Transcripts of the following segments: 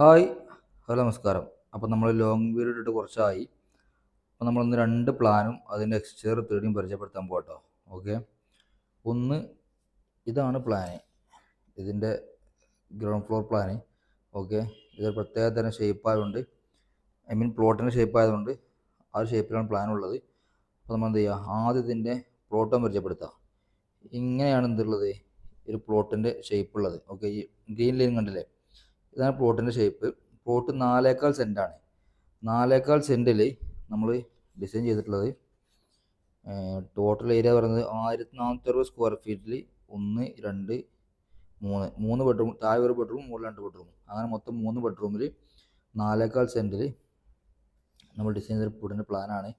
Hi hello നമസ്കാരം. അപ്പോൾ നമ്മൾ ലോങ് പീരീഡ് ഇട്ടിട്ട് കുറച്ചായി. അപ്പോൾ നമ്മളൊന്ന് രണ്ട് പ്ലാനും അതിന്റെ എക്സ്ചേർ തേടിയും പരിചയപ്പെടുത്താൻ പോകട്ടോ ഓക്കെ ഒന്ന് ഇതാണ് പ്ലാന് ഇതിന്റെ ഗ്രൗണ്ട് ഫ്ലോർ പ്ലാന് ഓക്കെ ഇത് പ്രത്യേക തരം ഷേപ്പ് ആയതുകൊണ്ട് ഐ മീൻ പ്ലോട്ടിന്റെ ഷേപ്പ് ആയതുകൊണ്ട് ആ ഷേപ്പിലാണ് പ്ലാൻ ഉള്ളത്. അപ്പോൾ നമ്മൾ എന്ത് ചെയ്യുക ആദ്യം ഇതിന്റെ പ്ലോട്ടും പരിചയപ്പെടുത്താം. ഇങ്ങനെയാണ് എന്തുള്ളത്? ഒരു പ്ലോട്ടിന്റെ ഷേപ്പ് ഉള്ളത്. ഓക്കെ ഈ ഗ്രീൻ ലൈൻ കണ്ടില്ലേ? ഇതാണ് പ്ലോട്ടിന്റെ ഷേപ്പ് പ്ലോട്ട് നാലേക്കാൽ സെന്റാണ് നാലേക്കാൽ സെന്റിൽ നമ്മൾ ഡിസൈൻ ചെയ്തിട്ടുള്ളത് ടോട്ടൽ ഏരിയ പറയുന്നത് ആയിരത്തി നാനൂറ്റി അറുപത് സ്ക്വയർ ഫീറ്റിൽ ഒന്ന് രണ്ട് മൂന്ന്. മൂന്ന് ബെഡ്റൂം താഴെ ഒരു ബെഡ്റൂം മുകളിൽ രണ്ട് ബെഡ്റൂം അങ്ങനെ മൊത്തം മൂന്ന് ബെഡ്റൂമിൽ നാലേക്കാൽ സെന്റിൽ നമ്മൾ ഡിസൈൻ ചെയ്ത വീടിന്റെ പ്ലാനാണ്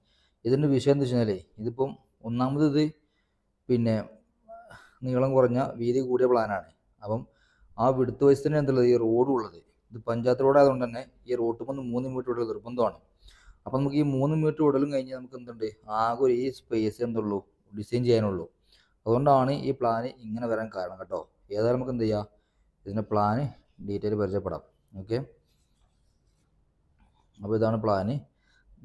ഇതിന്റെ വിഷയം എന്ന് വെച്ച് ഇതിപ്പം ഒന്നാമത് ഇത് പിന്നെ നീളം കുറഞ്ഞ വീതി കൂടിയ പ്ലാനാണ് അപ്പം ആ വിടുത്ത് തന്നെ എന്തുള്ളത്? ഈ റോഡ് ഉള്ളത്. ഇത് പഞ്ചായത്ത് റോഡായതുകൊണ്ട് തന്നെ ഈ റോട്ടിൽ വന്ന് മൂന്ന് മീറ്റർ വിടൽ നിർബന്ധമാണ്. അപ്പം നമുക്ക് ഈ മൂന്ന് മീറ്റർ വിടലും കഴിഞ്ഞാൽ നമുക്ക് എന്തുണ്ട്? ആകെ ഒരു ഈ സ്പേസ് എന്തുള്ളൂ? ഡിസൈൻ ചെയ്യാനുള്ളൂ. അതുകൊണ്ടാണ് ഈ പ്ലാന് ഇങ്ങനെ വരാൻ കാരണം കേട്ടോ. ഏതായാലും നമുക്ക് എന്ത് ചെയ്യാം? ഇതിന്റെ പ്ലാന് ഡീറ്റെയിൽ പരിചയപ്പെടാം. ഓക്കെ അപ്പോൾ ഇതാണ് പ്ലാന്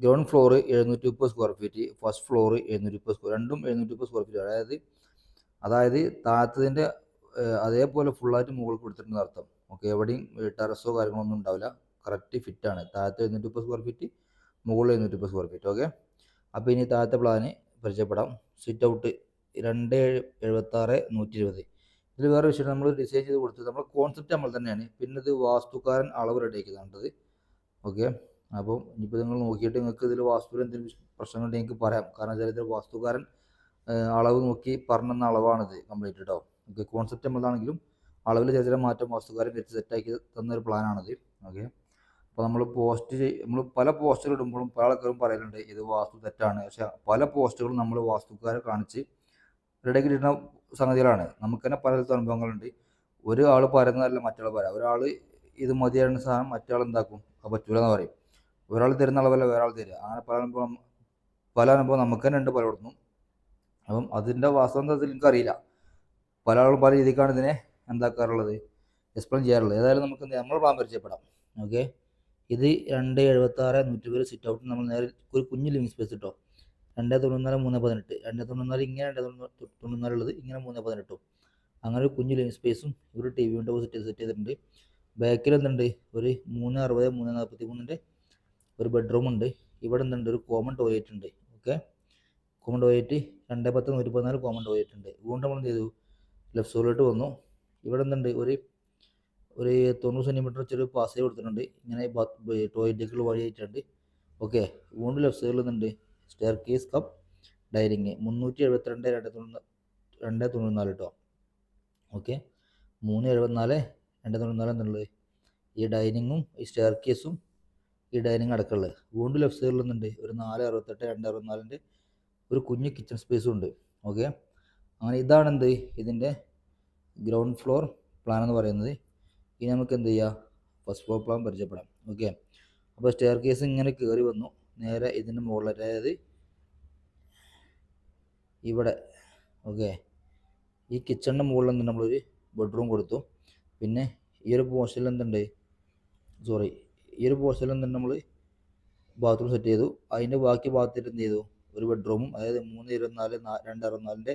ഗ്രൗണ്ട് ഫ്ലോർ എഴുന്നൂറ്റി മുപ്പത് സ്ക്വയർ ഫീറ്റ് ഫസ്റ്റ് ഫ്ലോർ എഴുന്നൂറ്റി മുപ്പത് സ്ക്വയർ രണ്ടും എഴുന്നൂറ്റി മുപ്പത് സ്ക്വയർ ഫീറ്റ് അതായത് അതായത് താഴത്തതിന്റെ അതേപോലെ ഫുള്ളായിട്ട് മുകളിൽ കൊടുത്തിട്ടുണ്ട് അർത്ഥം. ഓക്കെ എവിടെയും ടെറസോ കാര്യങ്ങളൊന്നും ഉണ്ടാവില്ല. കറക്റ്റ് ഫിറ്റാണ് താഴത്തെ എഴുന്നൂറ്റി മുപ്പത് സ്ക്വയർ ഫീറ്റ് മുകളിൽ എഴുന്നൂറ്റി മുപ്പത് സ്ക്വയർ ഫീറ്റ് ഓക്കെ അപ്പോൾ ഇനി താഴത്തെ പ്ലാന് പരിചയപ്പെടാം. സിറ്റ് ഔട്ട് രണ്ട് എഴുപത്താറ് നൂറ്റി ഇരുപത് ഇതിൽ വേറെ വിഷയം നമ്മൾ ഡിസൈൻ ചെയ്ത് കൊടുത്തത് നമ്മൾ കോൺസെപ്റ്റ് നമ്മൾ തന്നെയാണ്. പിന്നെ ഇത് വാസ്തുക്കാരൻ അളവ് റെഡിയാക്കിയതാണ്ടത് ഓക്കെ അപ്പം ഇനിയിപ്പോൾ നിങ്ങൾ നോക്കിയിട്ട് നിങ്ങൾക്ക് ഇതിൽ വാസ്തുവിൽ എന്തെങ്കിലും പ്രശ്നങ്ങളുണ്ടെങ്കിൽ നിങ്ങൾക്ക് പറയാം. കാരണം വെച്ചാൽ ഇതിൽ വാസ്തുക്കാരൻ അളവ് നോക്കി പറഞ്ഞെന്ന അളവാണിത് കംപ്ലീറ്റ് കേട്ടോ ഓക്കെ കോൺസെപ്റ്റ് നമ്മളതാണെങ്കിലും അളവിൽ ചെറിയ ചെറിയ മാറ്റം വാസ്തുകാരൻ വെച്ച് സെറ്റാക്കി തന്നൊരു പ്ലാനാണിത് ഓക്കെ അപ്പോൾ നമ്മൾ പോസ്റ്റ് നമ്മൾ പല പോസ്റ്റുകൾ ഇടുമ്പോഴും പല ആൾക്കാരും പറയലുണ്ട് ഇത് വാസ്തു തെറ്റാണ്. പക്ഷെ പല പോസ്റ്റുകളും നമ്മൾ വാസ്തുക്കാരെ കാണിച്ച് റെഡിയാക്കി ഇടുന്ന സംഗതികളാണ്. നമുക്ക് തന്നെ പല അനുഭവങ്ങളുണ്ട്. ഒരാൾ പറയുന്നതല്ല മറ്റൊരാൾ പറയാം. ഒരാൾ ഇത് മതിയായിരുന്ന സാധനം മറ്റാൾ എന്താക്കും? അത് പറ്റൂല എന്ന് പറയും. ഒരാൾ തരുന്ന അളവല്ല വേറെ ആൾ തരിക. അങ്ങനെ പല അനുഭവം പല അനുഭവം നമുക്ക് തന്നെ ഉണ്ട് പലയിടത്തും. അപ്പം അതിന്റെ വാസ്തവത്തിൽ എനിക്കറിയില്ല. പല ആളുകളും പല രീതിക്കാണ് ഇതിനെ എന്താക്കാറുള്ളത് എക്സ്പ്ലെയിൻ ചെയ്യാറുള്ളത്. ഏതായാലും നമുക്ക് നമ്മൾ പ്ലാൻ പരിചയപ്പെടാം. ഓക്കെ ഇത് രണ്ട് എഴുപത്തി ആറ് നൂറ്റി പേര് സിറ്റ് ഔട്ട് നമ്മൾ നേരെ ഒരു കുഞ്ഞ് ലിവിങ് സ്പേസ് കിട്ടോ രണ്ട് തൊണ്ണൂന്നാൽ മൂന്ന് പതിനെട്ട്. രണ്ട് തൊണ്ണൂന്നാൽ ഇങ്ങനെ രണ്ട് തൊണ്ണൂന്നാൽ ഉള്ളത് ഇങ്ങനെ മൂന്ന് പതിനെട്ടും. അങ്ങനെ ഒരു കുഞ്ഞ് ലിവിങ് സ്പേസും ഒരു T V window set set ചെയ്തിട്ടുണ്ട്. ബാക്കിൽ എന്തുണ്ട്? ഒരു മൂന്ന് അറുപത് മൂന്ന് നാൽപ്പത്തി മൂന്നിന്റെ ഒരു ബെഡ്റൂം ഉണ്ട്. ഇവിടെ എന്തുണ്ട്? ഒരു കോമൺ ടോയ്ലറ്റ് ഉണ്ട്. ഓക്കെ കോമൺ ടോയ്ലറ്റ് രണ്ട് പത്ത് നൂറ്റി പതിനാല് കോമൺ ടോയ്ലറ്റ് ഉണ്ട്. വീണ്ടും നമ്മൾ എന്ത് ചെയ്തു? ലെഫ്റ്റ് സൈഡിലോട്ട് വന്നു. ഇവിടെ എന്തുണ്ട്? ഒരു ഒരു തൊണ്ണൂറ് സെന്റിമീറ്റർ ചെറിയ പാസ് കൊടുത്തിട്ടുണ്ട്. ഇങ്ങനെ ടോയ്ലറ്റുകൾ വഴിയായിട്ടുണ്ട് ഓക്കെ വീണ്ടും ലെഫ്റ്റ് സൈഡിൽ നിന്നുണ്ട് സ്റ്റെയർ കേസ് കപ്പ് ഡൈനിങ് മുന്നൂറ്റി എഴുപത്തിരണ്ട് രണ്ട് തൊണ്ണൂറ് രണ്ട് തൊണ്ണൂറ്റിനാല് കേട്ടോ ഓക്കെ മൂന്ന് എഴുപത്തിനാല് രണ്ട് തൊണ്ണൂറ്റിനാല് എന്നുള്ളത് ഈ ഡൈനിങ്ങും ഈ സ്റ്റെയർ കേസും ഈ ഡൈനിങ് അടക്കമുള്ളത്. വീണ്ടും ലെഫ്റ്റ് സൈഡിൽ നിന്നുണ്ട് ഒരു നാല് അറുപത്തെട്ട് രണ്ട് അറുപത്തിനാലിന്റെ ഒരു കുഞ്ഞ് കിച്ചൺ സ്പേസും ഉണ്ട്. ഓക്കെ അങ്ങനെ ഇതാണ് എന്ത് ഇതിന്റെ ഗ്രൗണ്ട് ഫ്ലോർ പ്ലാൻ എന്ന് പറയുന്നത്. ഇനി നമുക്ക് എന്ത് ചെയ്യാം? ഫസ്റ്റ് ഫ്ലോർ പ്ലാൻ പരിചയപ്പെടാം. ഓക്കെ അപ്പോൾ സ്റ്റെയർ കേസ് ഇങ്ങനെ കയറി വന്നു. നേരെ ഇതിന്റെ മുകളിൽ അതായത് ഇവിടെ. ഓക്കെ ഈ കിച്ചണിന്റെ മുകളിൽ നിന്ന് നമ്മളൊരു ബെഡ്റൂം കൊടുത്തു. പിന്നെ ഈ ഒരു പോസ്റ്റിൽ എന്തുണ്ട്? സോറി ഈ ഒരു പോസ്റ്റിൽ എന്തുണ്ട്? നമ്മൾ ബാത്റൂം സെറ്റ് ചെയ്തു. അതിന്റെ ബാക്കി ഭാഗത്തിൽ എന്ത് ചെയ്തു? ഒരു ബെഡ്റൂമും അതായത് മൂന്ന് ഇരുപത്തിനാല് രണ്ട് അറുപത്തിനാലിന്റെ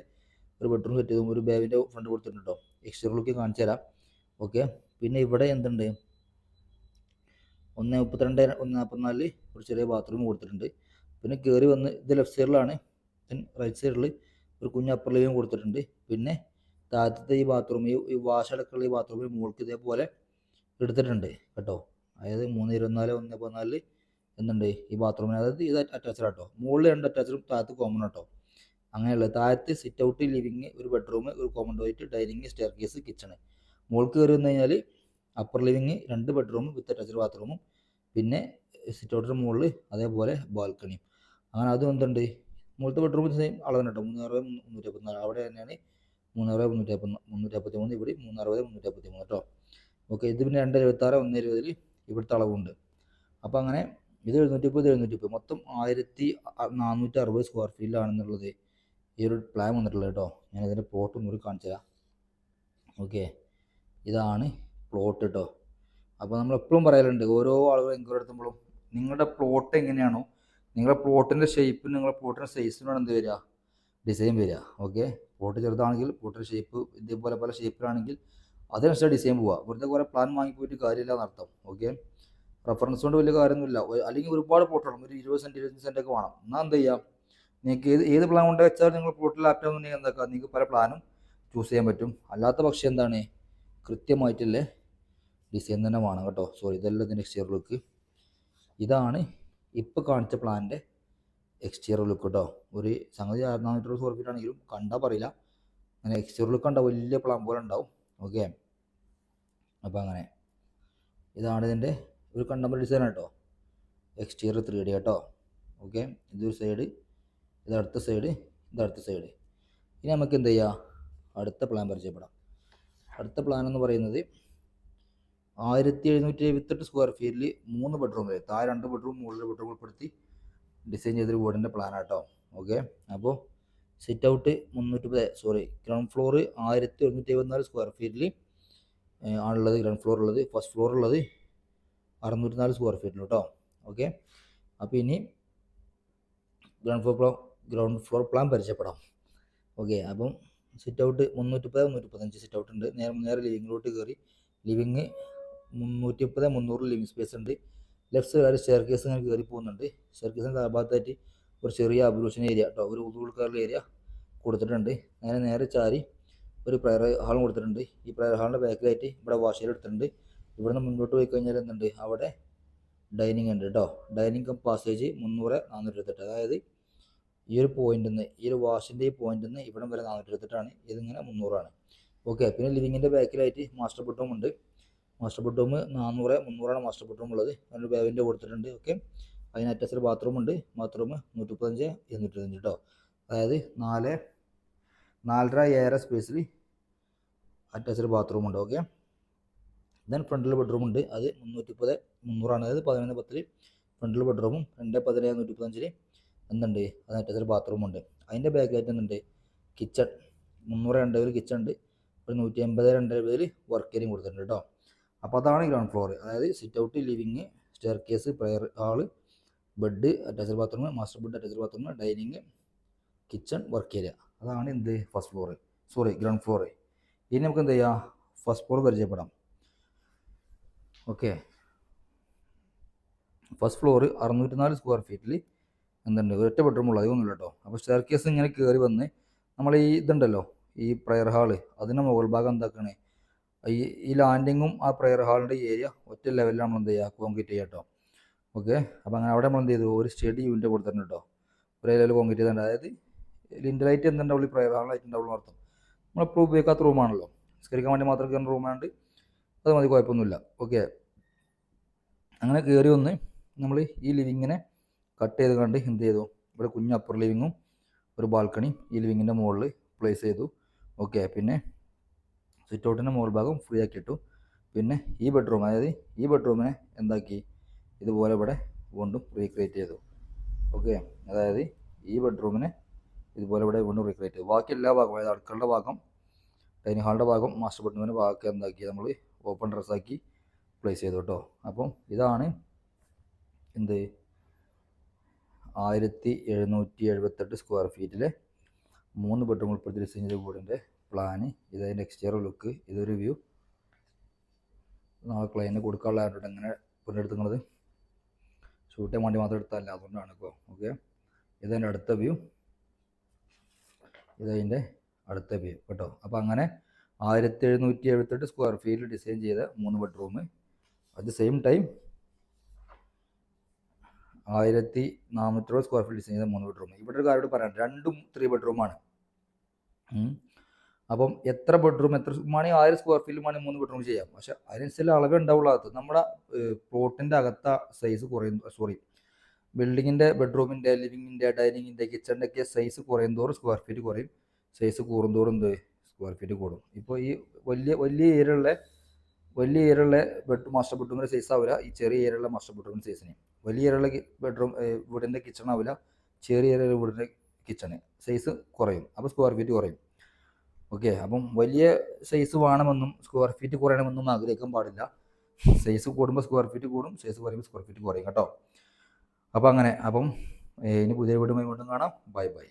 ഒരു ബെഡ്റൂം സെറ്റ് ചെയ്തു ഒരു ബാബിന്റെ ഫ്രണ്ട് കൊടുത്തിട്ടുണ്ട്? കേട്ടോ എക്സ്റ്റീരിയർ ലുക്ക് കാണിച്ചു തരാം. ഓക്കെ പിന്നെ ഇവിടെ എന്തുണ്ട്? ഒന്ന് മുപ്പത്തിരണ്ട് ഒന്ന് നാൽപ്പത്തിനാലിൽ ഒരു ചെറിയ ബാത്റൂം കൊടുത്തിട്ടുണ്ട്. പിന്നെ കയറി വന്ന് ഇത് ലെഫ്റ്റ് സൈഡിലാണ് റൈറ്റ് സൈഡിൽ ഒരു കുഞ്ഞ് അപ്പർ ലിവിങ് കൊടുത്തിട്ടുണ്ട്. പിന്നെ താഴത്തെ ഈ ബാത്റൂം ഈ വാഷടക്കുള്ള ഈ ബാത്റൂമിൽ മുകൾക്ക് ഇതേപോലെ എടുത്തിട്ടുണ്ട് കേട്ടോ. അതായത് മൂന്ന് ഇരുപത്തിനാല് ഒന്ന് പതിനാലിൽ എന്തുണ്ട് ഈ ബാത്റൂമിന് അതായത് ഇത് അറ്റാച്ച്ഡ് ആട്ടോ മുകളിൽ രണ്ട് അറ്റാച്ചും താഴത്ത് കോമൺ ആട്ടോ. അങ്ങനെയുള്ള താഴത്ത് സിറ്റ് ഔട്ട് ലിവിങ് ഒരു ബെഡ്റൂം ഒരു common toilet dining staircase kitchen മുകൾക്ക് കയറി വന്നു കഴിഞ്ഞാൽ അപ്പർ ലിവിങ് രണ്ട് ബെഡ്റൂം വിത്ത് അറ്റാച്ച്ഡ് ബാത്റൂമും പിന്നെ സിറ്റ് ഔട്ടിന്റെ മുകളിൽ അതേപോലെ ബാൽക്കണിയും അങ്ങനെ അതും എന്തുണ്ട്? മുകളിലത്തെ ബെഡ്റൂം സെയിം അളവ് കേട്ടോ മൂന്ന് അറുപത് മുന്നൂറ്റി അമ്പത്തിനാല് അവിടെ തന്നെയാണ് മൂന്ന് അറുപത് മുന്നൂറ്റി അപ്പത്തി മുന്നൂറ്റി അപ്പത്തി മൂന്ന് ഇവിടെ മൂന്നറുപത് മുന്നൂറ്റി അപ്പത്തി മൂന്ന് കേട്ടോ ഓക്കെ ഇത് പിന്നെ രണ്ട് എഴുപത്താറ് ഒന്ന് ഇരുപതിൽ ഇവിടുത്തെ അളവുണ്ട്. അപ്പോൾ അങ്ങനെ ഇത് എഴുന്നൂറ്റി മുപ്പത് എഴുന്നൂറ്റി മുപ്പത് മൊത്തം ആയിരത്തി നാനൂറ്റി അറുപത് സ്ക്വയർ ഫീറ്റിലാണെന്നുള്ളത് ഈ ഒരു പ്ലാൻ വന്നിട്ടുള്ളത് കേട്ടോ. ഞാൻ ഇതിന്റെ പ്ലോട്ട് ഒന്നുകൂടി കാണിച്ചു തരാം. ഓക്കെ ഇതാണ് പ്ലോട്ട് കേട്ടോ. അപ്പോൾ നമ്മൾ എപ്പോഴും പറയലുണ്ട് ഓരോ ആളുകൾ എൻക്വയറി എടുത്തുമ്പോഴും നിങ്ങളുടെ പ്ലോട്ട് എങ്ങനെയാണോ നിങ്ങളുടെ പ്ലോട്ടിന്റെ ഷേപ്പും നിങ്ങളുടെ പ്ലോട്ടിന്റെ സൈസിനാണ് എന്ത് വരിക? ഡിസൈൻ വരിക. ഓക്കെ പ്ലോട്ട് ചെറുതാണെങ്കിൽ പ്ലോട്ടിന്റെ ഷേപ്പ് ഇതേപോലെ പല ഷേപ്പിലാണെങ്കിൽ അതിനനുസരിച്ച് ഡിസൈൻ പോവുക. വെറുതെ കുറേ പ്ലാൻ വാങ്ങി പോയിട്ട് കാര്യമില്ല എന്നർത്ഥം ഓക്കെ റെഫറൻസ് കൊണ്ട് വലിയ കാര്യമൊന്നുമില്ല. അല്ലെങ്കിൽ ഒരുപാട് പ്ലോട്ട് വേണം. ഒരു ഇരുപത് സെന്റ് ഇരുപത്തഞ്ച് സെന്റൊക്കെ വേണം. എന്നാൽ എന്ത് ചെയ്യാം? നിങ്ങൾക്ക് ഏത് ഏത് പ്ലാൻ കൊണ്ട് വെച്ചാൽ നിങ്ങൾ പ്ലോട്ടിൽ ഉണ്ടെങ്കിൽ എന്താക്കാം? നിങ്ങൾക്ക് പല പ്ലാനും ചൂസ് ചെയ്യാൻ പറ്റും. അല്ലാത്ത പക്ഷേ എന്താണ്? കൃത്യമായിട്ടുള്ള ഡിസൈൻ തന്നെ വേണം കേട്ടോ. സോറി ഇതെല്ലാം ഇതിന്റെ എക്സ്റ്റീരിയർ ലുക്ക് ഇതാണ് ഇപ്പോൾ കാണിച്ച പ്ലാനിന്റെ എക്സ്റ്റീരിയർ ലുക്ക് കേട്ടോ. ഒരു സംഗതി നാനൂറ്റി സ്ക്വയർ ഫീറ്റ് ആണെങ്കിലും കണ്ടാൽ പറയില്ല. അങ്ങനെ എക്സ്റ്റീരിയർ ലുക്ക് കണ്ടാൽ വലിയ പ്ലാൻ പോലെ ഉണ്ടാവും. ഓക്കെ അപ്പോൾ അങ്ങനെ. ഇതാണ് ഇതിന്റെ ഒരു കണ്ടംപററി ഡിസൈൻ കേട്ടോ. എക്സ്റ്റീരിയർ ത്രീ ഡി കേട്ടോ ഓക്കെ ഇതൊരു സൈഡ് ഇത് അടുത്ത സൈഡ് ഇത് അടുത്ത സൈഡ് ഇനി നമുക്ക് എന്ത് ചെയ്യാം? അടുത്ത പ്ലാൻ പരിചയപ്പെടാം. അടുത്ത പ്ലാൻ എന്ന് പറയുന്നത് ആയിരത്തി എഴുന്നൂറ്റി എഴുപത്തെട്ട് സ്ക്വയർ ഫീറ്റിൽ മൂന്ന് ബെഡ്റൂം വരും താഴെ രണ്ട് ബെഡ്റൂം മുകളിൽ ബെഡ്റൂം ഉൾപ്പെടുത്തി ഡിസൈൻ ചെയ്തൊരു വീടിന്റെ പ്ലാനാട്ടോ ഓക്കെ അപ്പോൾ സിറ്റ് ഔട്ട് മുന്നൂറ്റി സോറി ഗ്രൗണ്ട് ഫ്ലോർ ആയിരത്തി എഴുന്നൂറ്റി എഴുപത്തിനാല് സ്ക്വയർ ഫീറ്റിൽ ആണുള്ളത് ഗ്രൗണ്ട് ഫ്ലോർ ഉള്ളത് ഫസ്റ്റ് ഫ്ലോർ ഉള്ളത് അറുന്നൂറ്റി നാല് സ്ക്വയർ ഫീറ്റിൽ കേട്ടോ ഓക്കെ അപ്പോൾ ഇനി ground floor ground floor plan പരിചയപ്പെടാം. ഓക്കെ അപ്പം സിറ്റ് ഔട്ട് മുന്നൂറ്റിപ്പത് മുന്നൂറ്റിപ്പത്തഞ്ച് സിറ്റ് ഔട്ട് ഉണ്ട്. നേരെ നേരെ ലിവിങ്ങിലോട്ട് കയറി ലിവിങ് മുന്നൂറ്റി മുപ്പത് മുന്നൂറ് ലിവിങ് സ്പേസ് ഉണ്ട്. ലെഫ്റ്റ് സൈഡ് സ്റ്റെയർ കേസ് ഇങ്ങനെ കയറി പോകുന്നുണ്ട്. സ്റ്റെയർ കേസിന്റെ താഴ്ഭാഗത്തായിട്ട് ഒരു ചെറിയ അബ്രൂഷൻ ഏരിയ കേട്ടോ ഒരു ഉതുകൾക്കാരുടെ ഏരിയ കൊടുത്തിട്ടുണ്ട്. അങ്ങനെ നേരെ ചാരി ഒരു പ്രയർ ഹാളും കൊടുത്തിട്ടുണ്ട്. ഈ പ്രയർ ഹാളിന്റെ ബാക്കിലായിട്ട് ഇവിടെ വാഷ് എടുത്തിട്ടുണ്ട്. ഇവിടുന്ന് മുന്നോട്ട് പോയി കഴിഞ്ഞാൽ എന്തുണ്ട്? അവിടെ ഡൈനിങ് ഉണ്ട് കേട്ടോ ഡൈനിങ് പാസേജ് മുന്നൂറ് നാനൂറ്റി ഇരുപത്തെട്ട്. അതായത് ഈ ഒരു പോയിന്റിൽ നിന്ന് ഈ ഒരു വാഷിന്റെ ഈ പോയിന്റിൽ നിന്ന് ഇവിടം വരെ നാനൂറ്റി ഇരുപത്തെട്ടാണ് ഇതിങ്ങനെ മുന്നൂറാണ്. ഓക്കെ പിന്നെ ലിവിങ്ങിന്റെ ബാക്കിലായിട്ട് മാസ്റ്റർ ബെഡ്റൂം ഉണ്ട്. മാസ്റ്റർ ബെഡ്റൂം നാനൂറ് മുന്നൂറാണ് മാസ്റ്റർ ബെഡ്റൂം ഉള്ളത്. അതിനൊരു ബാവിന്റെ കൊടുത്തിട്ടുണ്ട്. ഓക്കെ അതിന് അറ്റാച്ച്ഡ് ബാത്റൂം ഉണ്ട്. ബാത്റൂം നൂറ്റിപ്പത്തഞ്ച് ഇരുന്നൂറ്റഞ്ച് കേട്ടോ അതായത് നാല് നാലര ഏഴര സ്പേസിൽ അറ്റാച്ച്ഡ് ബാത്റൂം ഉണ്ട്. ഓക്കെ ദെൻ ഫ്രണ്ടിൽ ബെഡ്റൂം ഉണ്ട്. അത് മുന്നൂറ്റിപ്പത് മുന്നൂറാണ്. അതായത് പതിനൊന്ന് പത്തിൽ ഫ്രണ്ടിൽ ബെഡ്റൂമും രണ്ട് പതിനേഴ് നൂറ്റിപ്പത്തഞ്ചിൽ എന്തുണ്ട് അതിനകത്ത് ഒരു ബാത്റൂം ഉണ്ട്. അതിന്റെ ബാക്കിലായിട്ട് എന്തുണ്ട് കിച്ചൺ മുന്നൂറ് രണ്ട് പേര് കിച്ചൺ ഉണ്ട്. ഒരു നൂറ്റി എൺപത് രണ്ട് പേര് വർക്ക് ഏരിയയും കൊടുത്തിട്ടുണ്ട് കേട്ടോ. അപ്പോൾ അതാണ് ഗ്രൗണ്ട് ഫ്ലോർ അതായത് sit out living staircase prayer hall bed attached bathroom master bed attached bathroom dining kitchen work area അതാണ് എന്ത്? First floor sorry ground floor ഇനി നമുക്ക് എന്ത് ചെയ്യാം? ഫസ്റ്റ് ഫ്ലോർ പരിചയപ്പെടാം. ഓക്കെ ഫസ്റ്റ് ഫ്ലോർ അറുന്നൂറ്റി നാല് സ്ക്വയർ ഫീറ്റിൽ എന്തുണ്ട്? ഒറ്റ ബെഡ്റൂം ഉള്ളത് അതൊന്നുമില്ല കേട്ടോ അപ്പോൾ സ്റ്റെയർ കേസ് ഇങ്ങനെ കയറി വന്ന് നമ്മൾ ഈ ഇതുണ്ടല്ലോ ഈ പ്രയർ ഹാൾ അതിന്റെ മുകൾ ഭാഗം എന്താക്കണേ? ഈ ഈ ലാൻഡിങ്ങും ആ പ്രയർ ഹാളിന്റെ ഏരിയ ഒറ്റ ലെവലിൽ നമ്മൾ എന്ത് ചെയ്യുക കോൺക്രീറ്റ് ചെയ്യുക കേട്ടോ ഓക്കെ അപ്പോൾ അങ്ങനെ അവിടെ നമ്മൾ എന്ത് ചെയ്തു? ഒരു സ്റ്റഡി യൂണിറ്റ് കൊടുത്തിട്ടുണ്ട് കേട്ടോ ഒരേ ലെവൽ കോൺക്രീറ്റ് ചെയ്തിട്ടുണ്ട്. അതായത് ലിൻഡലൈറ്റ് എന്തുണ്ടാവുള്ളൂ ഈ പ്രയർ ഹാളായിട്ട് ഉണ്ടാവുള്ളൂ അർത്ഥം നമ്മൾ എപ്പോഴും ഉപയോഗിക്കാത്ത റൂമാണല്ലോ സ്കരിക്കാൻ വേണ്ടി മാത്രം കയറുന്ന റൂമാണ്ട് അത് മതി കുഴപ്പമൊന്നുമില്ല. ഓക്കെ അങ്ങനെ കയറി വന്ന് നമ്മൾ ഈ ലിവിങ്ങിനെ കട്ട് ചെയ്ത് കണ്ട് എന്ത് ചെയ്തു? ഇവിടെ കുഞ്ഞ് അപ്പർ ലിവിങ്ങും ഒരു ബാൽക്കണി ഈ ലിവിങ്ങിന്റെ മുകളിൽ പ്ലേസ് ചെയ്തു. ഓക്കെ പിന്നെ സിറ്റ് ഔട്ടിന്റെ മുകൾ ഭാഗം ഫ്രീ ആക്കി ഇട്ടു. പിന്നെ ഈ ബെഡ്റൂം അതായത് ഈ ബെഡ്റൂമിനെ എന്താക്കി? ഇതുപോലെ ഇവിടെ വീണ്ടും റീക്രിയേറ്റ് ചെയ്തു. ഓക്കെ അതായത് ഈ ബെഡ്റൂമിനെ ഇതുപോലെ ഇവിടെ വീണ്ടും റീക്രിയേറ്റ് ചെയ്തു. ബാക്കി എല്ലാ ഭാഗവും അതായത് അടുക്കളുടെ ഭാഗം ഡൈനിങ് ഹാളിന്റെ ഭാഗം മാസ്റ്റർ ബെഡ്റൂമിന്റെ ഭാഗമൊക്കെ എന്താക്കി? നമ്മൾ ഓപ്പൺ ഡ്രസ്സാക്കി പ്ലേസ് ചെയ്തു കേട്ടോ. അപ്പം ഇതാണ് എന്ത്? ആയിരത്തി എഴുന്നൂറ്റി എഴുപത്തെട്ട് സ്ക്വയർ ഫീറ്റിലെ മൂന്ന് ബെഡ്റൂം ഉൾപ്പെടുത്തി ഡിസൈൻ ചെയ്ത വീടിന്റെ പ്ലാന് ഇതതിന്റെ എക്സ്റ്റീരിയർ ലുക്ക് ഇതൊരു വ്യൂ നാളെ ക്ലൈന്റ് കൊടുക്കാനുള്ള ആരോട് എങ്ങനെ പുനരെടുത്തുന്നത് ഷൂട്ട് ചെയ്യാൻ വേണ്ടി മാത്രം എടുത്തല്ല അതുകൊണ്ടാണ് ഇപ്പോൾ ഓക്കെ ഇതതിന്റെ അടുത്ത വ്യൂ ഇതതിന്റെ അടുത്ത വ്യൂ കേട്ടോ. അപ്പോൾ അങ്ങനെ ആയിരത്തി എഴുന്നൂറ്റി എഴുപത്തെട്ട് സ്ക്വയർ ഫീറ്റിൽ ഡിസൈൻ ചെയ്ത മൂന്ന് bedroom at the same time ആയിരത്തി നാനൂറ്റി അറുപത് സ്ക്വയർ ഫീറ്റ് ചെയ്ത മൂന്ന് ബെഡ്റൂം ഇവിടെ ഒരു കാര്യം പറയാം രണ്ടും ത്രീ ബെഡ്റൂമാണ് അപ്പം എത്ര ബെഡ്റൂം എത്ര വേണമെങ്കിൽ ആയിരം സ്ക്വയർ ഫീറ്റ് വേണമെങ്കിൽ മൂന്ന് ബെഡ്റൂം ചെയ്യാം. പക്ഷെ അതിനനുസരിച്ച് അളവ് ഉണ്ടാവുള്ളൂ അകത്ത് നമ്മുടെ പ്ലോട്ടിന്റെ അകത്ത സൈസ് കുറയും സോറി ബിൽഡിങ്ങിന്റെ ബെഡ്റൂമിന്റെ ലിവിങ്ങിന്റെ ഡൈനിങ്ങിന്റെ കിച്ചണിന്റെ ഒക്കെ സൈസ് കുറയും തോറും സ്ക്വയർ ഫീറ്റ് കുറയും. സൈസ് കൂടുന്തോറും എന്ത്? സ്ക്വയർ ഫീറ്റ് കൂടും. ഇപ്പോൾ ഈ വലിയ വലിയ ഏരിയുള്ള വലിയ ഏരിയയിലെ ബെഡ് മാസ്റ്റർ ബെഡ്റൂമിന്റെ സൈസ് ആവില്ല ഈ ചെറിയ ഏരിയയിലെ മാസ്റ്റർ ബെഡ്റൂമിന്റെ സൈസിന് വലിയ ഏരിയയിലെ ബെഡ്റൂം വീടിന്റെ കിച്ചൺ ആവില്ല ചെറിയ ഏരിയയിലെ വീടിന്റെ കിച്ചണ് സൈസ് കുറയും. അപ്പോൾ സ്ക്വയർ ഫീറ്റ് കുറയും. ഓക്കെ അപ്പം വലിയ സൈസ് വേണമെന്നും സ്ക്വയർ ഫീറ്റ് കുറയണമെന്നും ആഗ്രഹിക്കാൻ പാടില്ല. സൈസ് കൂടുമ്പോൾ സ്ക്വയർ ഫീറ്റ് കൂടും. സൈസ് കുറയുമ്പോൾ സ്ക്വയർ ഫീറ്റ് കുറയും കേട്ടോ. അപ്പോൾ അങ്ങനെ. അപ്പം ഇനി പുതിയ വീടുമായി വീണ്ടും കാണാം. Bye bye